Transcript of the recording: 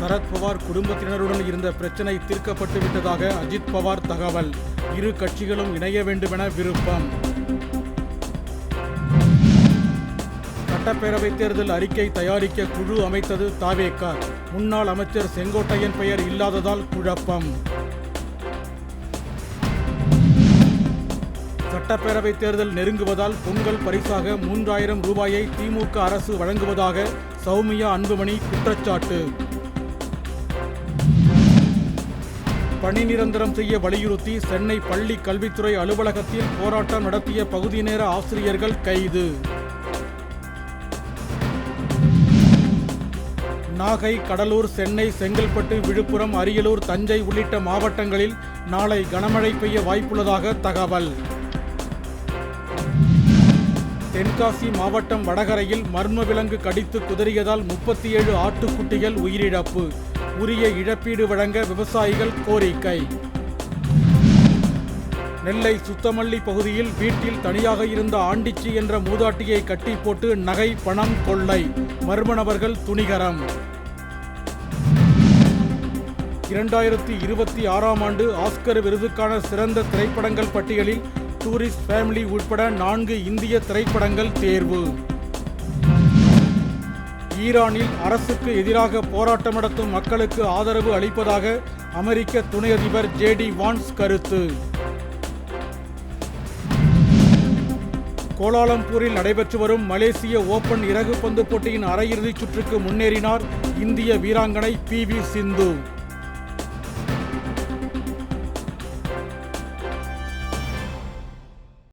சரத்பவார் குடும்பத்தினருடன் இருந்த பிரச்சனை தீர்க்கப்பட்டு விட்டதாக அஜித் பவார் தகவல். இரு கட்சிகளும் இணைய வேண்டுமென விருப்பம். சட்டப்பேரவைத் தேர்தல் அறிக்கை தயாரிக்க குழு அமைத்தது தாவேகா. முன்னாள் அமைச்சர் செங்கோட்டையன் பெயர் இல்லாததால் குழப்பம். சட்டப்பேரவைத் தேர்தல் நெருங்குவதால் பொங்கல் பரிசாக மூன்றாயிரம் ரூபாயை திமுக அரசு வழங்குவதாக சௌமியா அன்புமணி குற்றச்சாட்டு. பணி நிரந்தரம் செய்ய வலியுறுத்தி சென்னை பள்ளி கல்வித்துறை அலுவலகத்தில் போராட்டம் நடத்திய பகுதி நேர ஆசிரியர்கள் கைது. நாகை கடலூர் சென்னை செங்கல்பட்டு விழுப்புரம் அரியலூர் தஞ்சை உள்ளிட்ட மாவட்டங்களில் நாளை கனமழை பெய்ய வாய்ப்புள்ளதாக தகவல். தென்காசி மாவட்டம் வடகரையில் மர்ம விலங்கு கடித்து குதறியதால் முப்பத்தி ஏழு ஆட்டுக்குட்டிகள் உயிரிழப்பு. உரிய இழப்பீடு வழங்க விவசாயிகள் கோரிக்கை. நெல்லை சுத்தமல்லி பகுதியில் வீட்டில் தனியாக இருந்த ஆண்டிச்சி என்ற மூதாட்டியை கட்டி போட்டு நகை பணம் கொள்ளை. மர்ம நபர்கள் துணிகரம். இரண்டாயிரத்தி இருபத்தி ஆறாம் ஆண்டு ஆஸ்கர் விருதுக்கான சிறந்த திரைப்படங்கள் பட்டியலில் டூரிஸ்ட் ஃபேமிலி உட்பட நான்கு இந்திய திரைப்படங்கள் தேர்வு. ஈரானில் அரசுக்கு எதிராக போராட்டம் நடத்தும் மக்களுக்கு ஆதரவு அளிப்பதாக அமெரிக்க துணை அதிபர் ஜேடி வான்ஸ் கருத்து. கோலாலம்பூரில் நடைபெற்று வரும் மலேசிய ஓபன் இறகு பந்து போட்டியின் அரையிறுதிச் சுற்றுக்கு முன்னேறினார் இந்திய வீராங்கனை பி வி சிந்து.